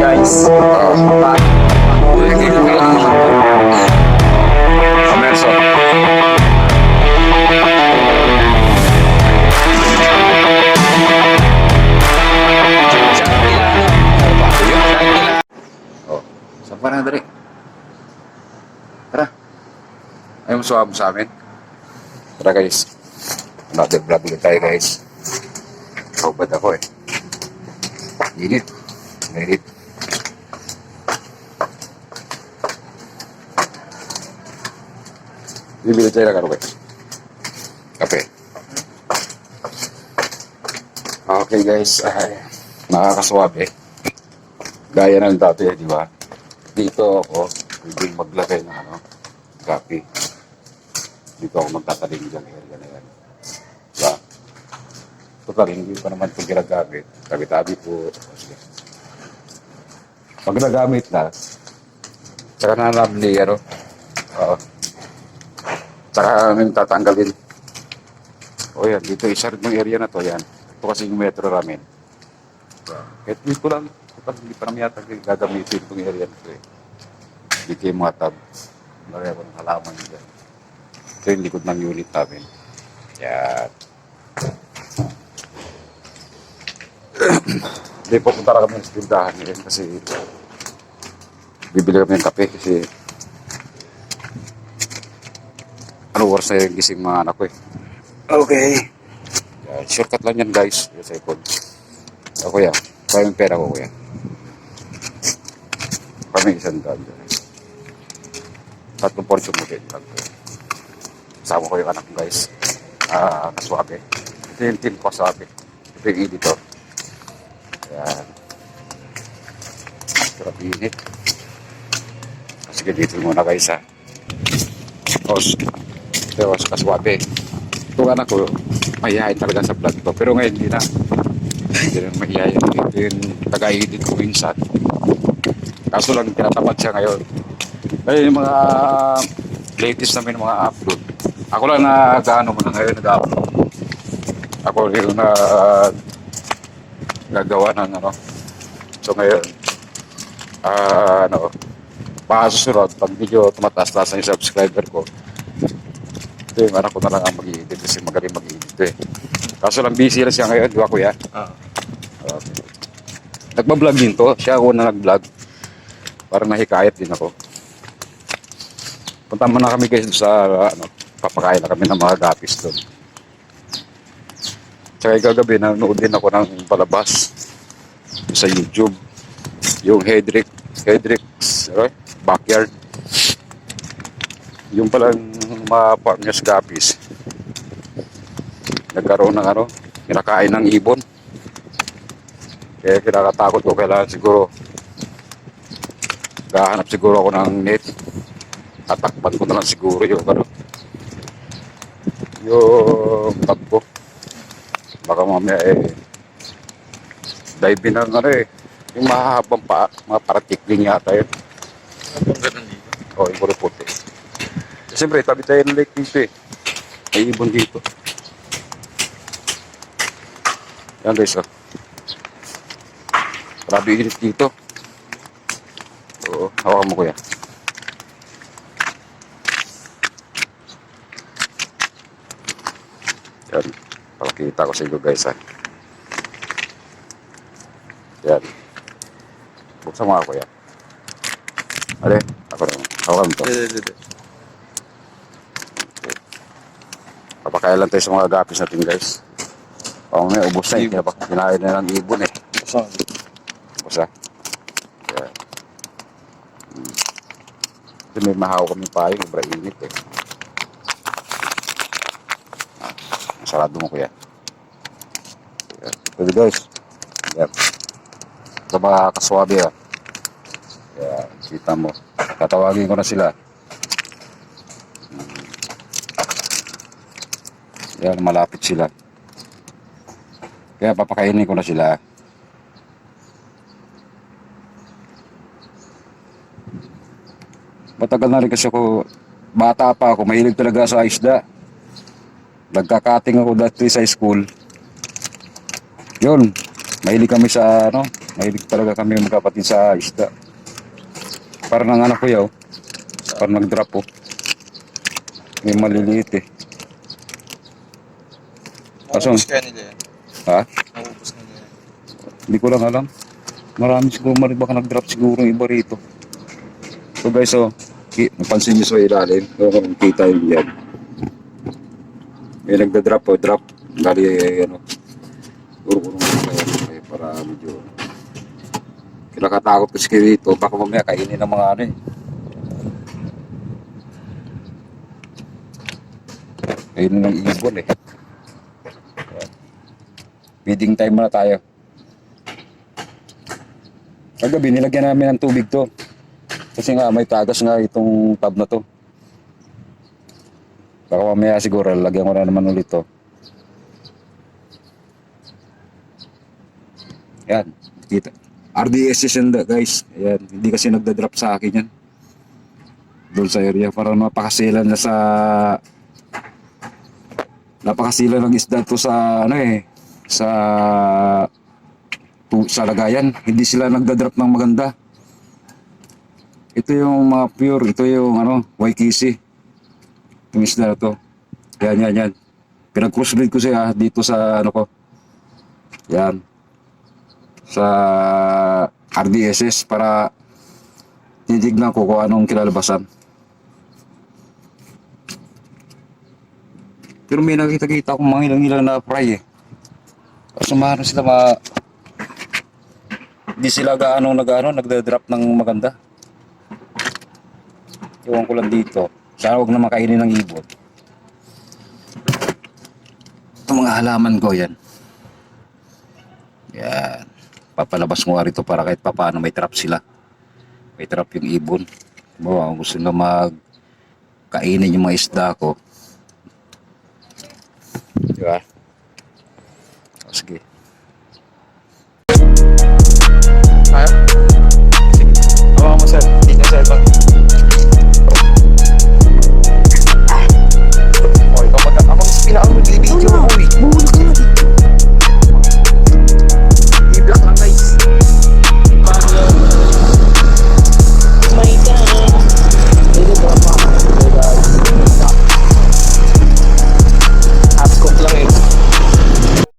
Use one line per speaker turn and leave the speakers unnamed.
guys.
Amerso. Oh, saan pa na dali? Tara. Ayaw mo suwab sa amin? Tara guys. Another vlog ulit tayo guys. Kaubad ako eh. Init. Init. Bibili tayo ng ano guys? Kape. Okay guys, ay, nakakaswab eh. Gaya ng dati eh, di ba? Dito ako, pwedeng maglagay ng ano, kape. Dito ako magtatalim dyan, area na yan. Diba? Total, hindi pa naman ito ginagamit. Tabi-tabi po. Pag nagamit na, tsaka na namin ni, ano, oo. Tsaka namin tatanggalin. O yan, dito isa rin yung area na to, yan. Ito kasi yung metro namin. Kahit dito lang, total, hindi pa namin yata gagamitin itong area na to eh. Dito yung mga tab. Ako ng halaman dyan. Ito yung likod ng unit namin. Yan. Hindi po punta kami sa tindahan ngayon kasi bibili kami ng kape kasi ano oras na yung gising mga anak ko eh. Okay. Yan, shortcut lang yan guys. Yung sa ipon. O kuya, kaya yung pera ko kuya. Kami isang daan dyan. Tatlong portion mo din. Kasama ko yung anak ko guys. Ah, kaswabe. Ito yung team ko kaswabe. Ito yung editor. Yan. Sarap init. Sige, dito muna guys ha. Tapos, tapos kaswabe. Itong anak ko, mahihayin talaga sa vlog ko. Pero ngayon, hindi na. Hindi na mahihayin. Ito yung taga-edit ko minsan. Kaso lang, tinatapat siya ngayon. Kaya yung mga latest namin mga upload. Ako lang na gaano mo na ngayon nag-upload. Ako yung na gagawa ng ano. So ngayon, ah ano, pasusunod, pag medyo tumataas-taas na yung subscriber ko, ito yung anak ko na lang ang mag-i-edit kasi magaling mag-i-edit eh. Kaso lang busy na siya ngayon, di ba kuya?
Ah.
Okay. Nagbablog din to, siya ako na nag-vlog. Parang nahikayat din ako. Punta muna kami guys sa ano, papakain na kami ng mga gapis doon. Tsaka gagabi, nanonood din ako ng palabas sa YouTube. Yung Hedrick, Hedrick's right? Backyard. Yung palang mga partners gapis. Nagkaroon ng ano, kinakain ng ibon. Kaya kinakatakot ko, kailangan siguro gahanap siguro ako ng net. Tatakpan ko na lang siguro yung ano, yung tag ko. Baka mamaya eh, dive ng ano eh, yung mahahabang pa, mga paratikling yata yun.
Ang ganun dito.
O, yung puro puti. Siyempre, tabi tayo ng lake dito eh. May ibon dito. Yan guys, oh. Grabe init dito. Oo, hawakan mo kuya. Yan. Palakita ko sa inyo guys ha. Yan. Buksan mo nga kuya. Ale, ako naman. Hawakan mo to.
Dito, dito.
Papakain lang tayo sa mga gapis natin guys. O may ubos na eh. Kaya baka kinain na ng ibon eh. Ubos na. Kaya. Hmm. Kasi may mahaw kami payo. Sobra init eh. Ah, sarado mo kuya. Kaya. Pwede guys. Yan. Sa mga kaswabe ah. Kaya kita mo. Tatawagin ko na sila. Yan, malapit sila. Kaya papakainin ko na sila. Matagal na rin kasi ako, bata pa ako, mahilig talaga sa isda. Nagkakating ako dati sa school. Yun, mahilig kami sa ano, Mahilig talaga kami magkapatid sa isda. Parang ang anak ko yaw. Parang nag-drop po. May maliliit eh. Kaso-
Maubos kaya nila yan.
Ha?
Maubos nila yan.
Hindi ko lang alam. Marami siguro marig baka nag-drop siguro yung iba rito. So guys, so, ki- napansin nyo sa ilalim. So, kung kita yun yan. May nagda-drop po, drop. Gali, eh, ano. Siguro ko nung kaya kaya para medyo... Kinakatakot kasi kayo dito. Baka mamaya kainin ng mga ano eh. Kainin ng ibon eh. Feeding time muna tayo. Kagabi, nilagyan namin ng tubig to. Kasi nga, may tagas nga itong tub na to. Baka mamaya siguro, lagyan ko na naman ulit to. Yan, kita. RDSS yan da, guys. Ayan, hindi kasi nagda-drop sa akin yan. Doon sa area, parang napakasilan na sa... Napakasilan ng isda to sa, ano eh, sa sa lagayan. Hindi sila nagda-drop ng maganda. Ito yung mga pure, ito yung ano, Waikisi. Yung isda na to. Yan, yan, yan. Pinag-crossbreed ko siya dito sa ano ko. Yan. Sa RDSS para titignan ko kung anong kilalabasan. Pero may nakita-kita akong mga ilang-ilang na fry eh. Maano sila ma... Hindi sila gaano nag-ano, nagda-drop ng maganda. Iwan ko lang dito. Sana huwag na makainin ng ibon. Ito mga halaman ko yan. Yan. Papalabas ko rito para kahit papaano may trap sila. May trap yung ibon. Kung gusto na mag kainin yung mga isda ko. Diba?